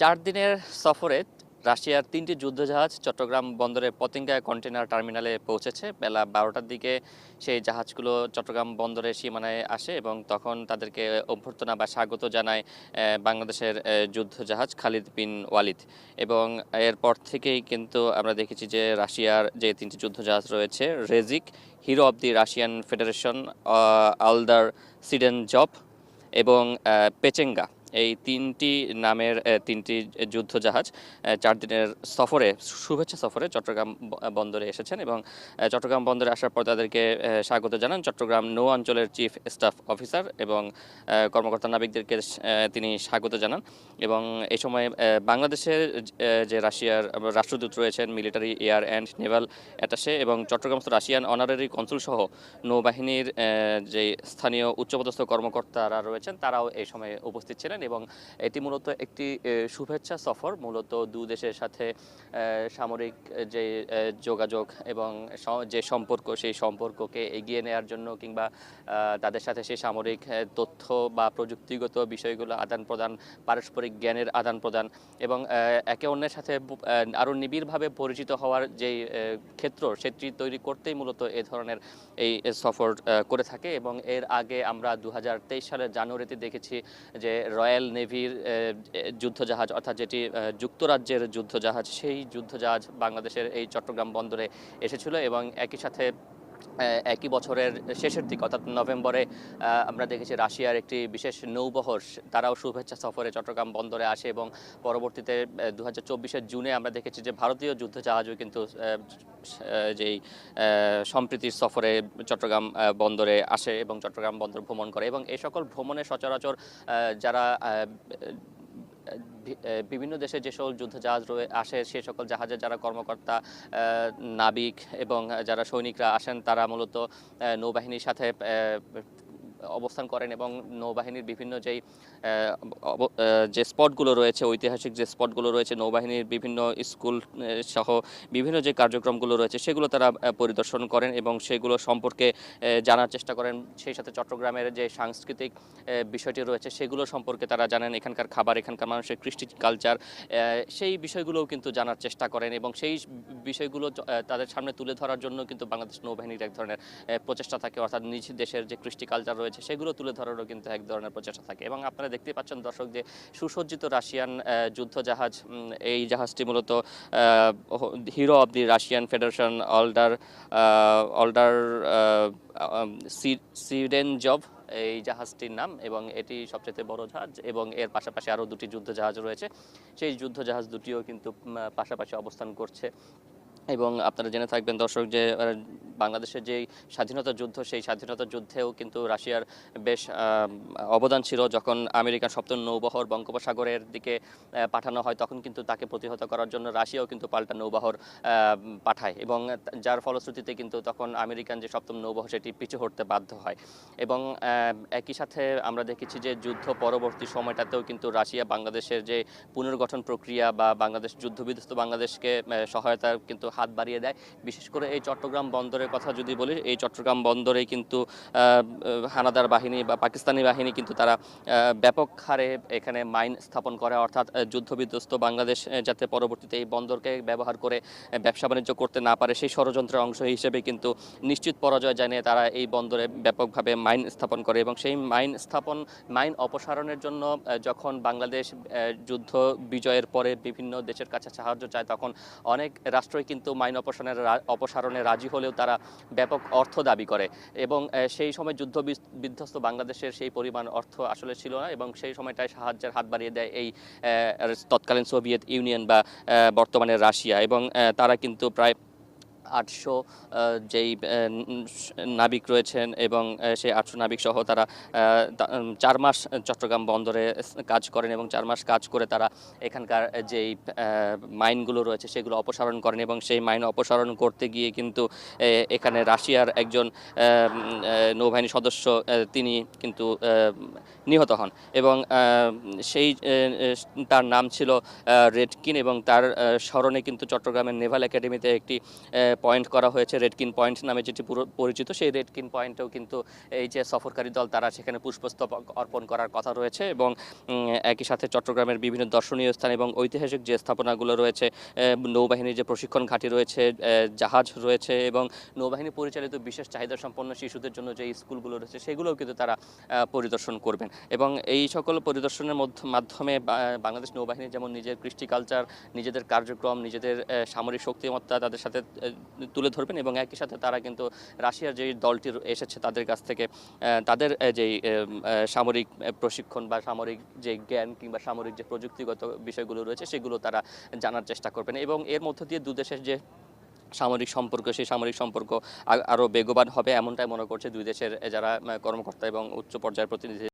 চার দিনের সফরে রাশিয়ার তিনটি যুদ্ধজাহাজ চট্টগ্রাম বন্দরের পতেঙ্গা কন্টেনার টার্মিনালে পৌঁছেছে। বেলা বারোটার দিকে সেই জাহাজগুলো চট্টগ্রাম বন্দরের সীমানায় আসে এবং তখন তাদেরকে অভ্যর্থনা বা স্বাগত জানায় বাংলাদেশের যুদ্ধজাহাজ খালিদ বিন ওয়ালিদ। এবং এরপর থেকেই কিন্তু আমরা দেখেছি যে রাশিয়ার যে তিনটি যুদ্ধজাহাজ রয়েছে, Rezkiy, hero of the Russian Federation Aldar Tsydenzhapov এবং পেচেঙ্গা। এই তিনটি নামের তিনটি যুদ্ধ জাহাজ চার দিনের সফরে, শুভেচ্ছা সফরে চট্টগ্রাম বন্দরে এসেছেন এবং চট্টগ্রাম বন্দরে আসার পর তাদেরকে স্বাগত জানান চট্টগ্রাম নৌ অঞ্চলের চিফ স্টাফ অফিসার এবং কর্মকর্তা নাবিকদেরকে তিনি স্বাগত জানান এবং এই সময় বাংলাদেশের যে রাশিয়ার রাষ্ট্রদূত রয়েছেন military air and naval attache এবং চট্টগ্রামস্থ রাশিয়ান অনারারি কনসুল সহ নৌবাহিনীর যে স্থানীয় উচ্চপদস্থ কর্মকর্তারা রয়েছেন তারাও এই সময় উপস্থিত ছিলেন এবং এটি মূলত একটি শুভেচ্ছা সফর। মূলত দু দেশের সাথে সামরিক যে যোগাযোগ এবং যে সম্পর্ক, সেই সম্পর্ককে এগিয়ে নেওয়ার জন্য কিংবা তাদের সাথে সেই সামরিক তথ্য বা প্রযুক্তিগত বিষয়গুলো আদান প্রদান, পারস্পরিক জ্ঞানের আদান প্রদান এবং একে অন্যের সাথে আরও নিবিড়ভাবে পরিচিত হওয়ার যে ক্ষেত্র, সেটি তৈরি করতেই মূলত এ ধরনের এই সফর করে থাকে এবং এর আগে আমরা দু হাজার তেইশ সালের জানুয়ারিতে দেখেছি যে, রয়্যাল নেভির যুদ্ধজাহাজ, অর্থাৎ যেটি যুক্তরাজ্যের যুদ্ধজাহাজ, সেই যুদ্ধজাহাজ বাংলাদেশের এই চট্টগ্রাম বন্দরে এসেছিল এবং একই সাথে একই বছরের শেষের দিকে অর্থাৎ নভেম্বরে আমরা দেখেছি রাশিয়ার একটি বিশেষ নৌবহর তারাও শুভেচ্ছা সফরে চট্টগ্রাম বন্দরে আসে এবং পরবর্তীতে দু হাজার জুনে আমরা দেখেছি যে ভারতীয় যুদ্ধজাহাজও কিন্তু আহ, আহ, যেই সম্প্রীতির সফরে চট্টগ্রাম বন্দরে আসে এবং চট্টগ্রাম বন্দর ভ্রমণ করে এবং এই সকল ভ্রমণে সচরাচর যারা বিভিন্ন দেশে যে সকল যুদ্ধজাহাজ রয়ে, আসে, সে সকল জাহাজে যারা কর্মকর্তা নাবিক এবং যারা সৈনিকরা আসেন, তারা মূলত নৌবাহিনীর সাথে অবস্থান করেন এবং নৌবাহিনীর বিভিন্ন যেই যে স্পটগুলো রয়েছে, ঐতিহাসিক যে স্পটগুলো রয়েছে, নৌবাহিনীর বিভিন্ন স্কুল সহ বিভিন্ন যে কার্যক্রমগুলো রয়েছে, সেগুলো তারা পরিদর্শন করেন এবং সেগুলো সম্পর্কে জানার চেষ্টা করেন। সেই সাথে চট্টগ্রামের যে সাংস্কৃতিক বিষয়টি রয়েছে, সেগুলো সম্পর্কে তারা জানেন। এখানকার খাবার, এখানকার মানুষের কৃষ্টি কালচার সেই বিষয়গুলোও কিন্তু জানার চেষ্টা করেন এবং সেই বিষয়গুলো তাদের সামনে তুলে ধরার জন্য কিন্তু বাংলাদেশ নৌবাহিনীর এক ধরনের প্রচেষ্টা থাকে। অর্থাৎ নিজ দেশের যে কৃষ্টি কালচার রয়েছে সেগুলো তুলে ধরারও কিন্তু এক ধরনের প্রচেষ্টা থাকে। এবং আপনারা দেখতে পাচ্ছেন দর্শক যে সুসজ্জিত রাশিয়ান আহ, যুদ্ধজাহাজ উম, এই জাহাজটি মূলত hero of the Russian Federation Aldar Aldar Tsydenzhapov এই জাহাজটির নাম। এবং এটি সবচেয়ে বড় জাহাজ এবং এর পাশাপাশি আরও দুটি যুদ্ধজাহাজ রয়েছে। সেই যুদ্ধজাহাজ দুটিও কিন্তু পাশাপাশি অবস্থান করছে। এবং আপনারা জেনে থাকবেন দর্শক যে বাংলাদেশের যে স্বাধীনতা যুদ্ধ, সেই স্বাধীনতা যুদ্ধেও কিন্তু রাশিয়ার বেশ অবদান ছিল। যখন আমেরিকান সপ্তম নৌবহর বঙ্গোপসাগরের দিকে পাঠানো হয়, তখন কিন্তু তাকে প্রতিহত করার জন্য রাশিয়াও কিন্তু পাল্টা নৌবহর পাঠায় এবং যার ফলশ্রুতিতে কিন্তু তখন আমেরিকান যে সপ্তম নৌবহর, সেটি পিছু হটতে বাধ্য হয়। এবং একই সাথে আমরা দেখেছি যে, যুদ্ধ পরবর্তী সময়টাতেও কিন্তু রাশিয়া বাংলাদেশের যে পুনর্গঠন প্রক্রিয়া বা বাংলাদেশ, যুদ্ধবিধ্বস্ত বাংলাদেশকে সহায়তা কিন্তু হাত বাড়িয়ে দেয়। বিশেষ করে এই চট্টগ্রাম বন্দরের কথা যদি বলি, এই চট্টগ্রাম বন্দরে কিন্তু হানাদার বাহিনী বা পাকিস্তানি বাহিনী কিন্তু তারা ব্যাপক হারে এখানে মাইন স্থাপন করে। অর্থাৎ যুদ্ধবিধ্বস্ত বাংলাদেশ যাতে পরবর্তীতে এই বন্দরকে ব্যবহার করে ব্যবসা বাণিজ্য করতে না পারে, সেই ষড়যন্ত্রের অংশ হিসেবে কিন্তু নিশ্চিত পরাজয় জানিয়ে তারা এই বন্দরে ব্যাপকভাবে মাইন স্থাপন করে এবং সেই মাইন স্থাপন, মাইন অপসারণের জন্য যখন বাংলাদেশ যুদ্ধ বিজয়ের পরে বিভিন্ন দেশের কাছে সাহায্য চায়, তখন অনেক রাষ্ট্রই কিন্তু মাইন অপসারণের অপসারণে রাজি হলেও তারা ব্যাপক অর্থ দাবি করে এবং সেই সময় যুদ্ধ বিধ্বস্ত বাংলাদেশের সেই পরিমাণ অর্থ আসলে ছিল না এবং সেই সময়টায় সাহায্যের হাত বাড়িয়ে দেয় এই তৎকালীন সোভিয়েত ইউনিয়ন বা বর্তমানে রাশিয়া এবং তারা কিন্তু প্রায় আটশো যেই নাবিক রয়েছেন এবং সেই আটশো নাবিক সহ তারা চার মাস চট্টগ্রাম বন্দরে কাজ করেন এবং চার মাস কাজ করে তারা এখানকার যেই মাইনগুলো রয়েছে সেগুলো অপসারণ করেন এবং সেই মাইন অপসারণ করতে গিয়ে কিন্তু এখানে রাশিয়ার একজন নৌবাহিনী সদস্য তিনি কিন্তু নিহত হন এবং সেই তার নাম ছিল রেডকিন এবং তার স্মরণে কিন্তু চট্টগ্রামের নেভাল একাডেমিতে একটি পয়েন্ট করা হয়েছে রেডকিন পয়েন্ট নামে যেটি পুরো- পরিচিত, সেই রেডকিন পয়েন্টেও কিন্তু এই যে সফরকারী দল, তারা সেখানে পুষ্পস্তবক অর্পণ করার কথা রয়েছে এবং একই সাথে চট্টগ্রামের বিভিন্ন দর্শনীয় স্থান এবং ঐতিহাসিক যে স্থাপনাগুলো রয়েছে নৌবাহিনীর যে প্রশিক্ষণ ঘাঁটি রয়েছে জাহাজ রয়েছে এবং নৌবাহিনী পরিচালিত বিশেষ চাহিদা সম্পন্ন শিশুদের জন্য যে স্কুলগুলো রয়েছে, সেগুলোও কিন্তু তারা পরিদর্শন করবেন। এবং এই সকল পরিদর্শনের মাধ্যমে বাংলাদেশ নৌবাহিনী যেমন নিজের কৃষ্টি কালচার নিজেদের কার্যক্রম, নিজেদের সামরিক শক্তিমত্তা, তাদের সাথে তুলে ধরবেন এবং একই সাথে তারা কিন্তু রাশিয়ার যে দলটি এসেছে তাদের কাছ থেকে তাদের যেই সামরিক প্রশিক্ষণ বা সামরিক যে জ্ঞান কিংবা সামরিক যে প্রযুক্তিগত বিষয়গুলো রয়েছে সেগুলো তারা জানার চেষ্টা করবেন। এবং এর মধ্য দিয়ে দু দেশের যে সামরিক সম্পর্ক, সেই সামরিক সম্পর্ক আ- আরও বেগবান হবে এমনটাই মনে করছে দুই দেশের যারা কর্মকর্তা এবং উচ্চ পর্যায়ের প্রতিনিধি।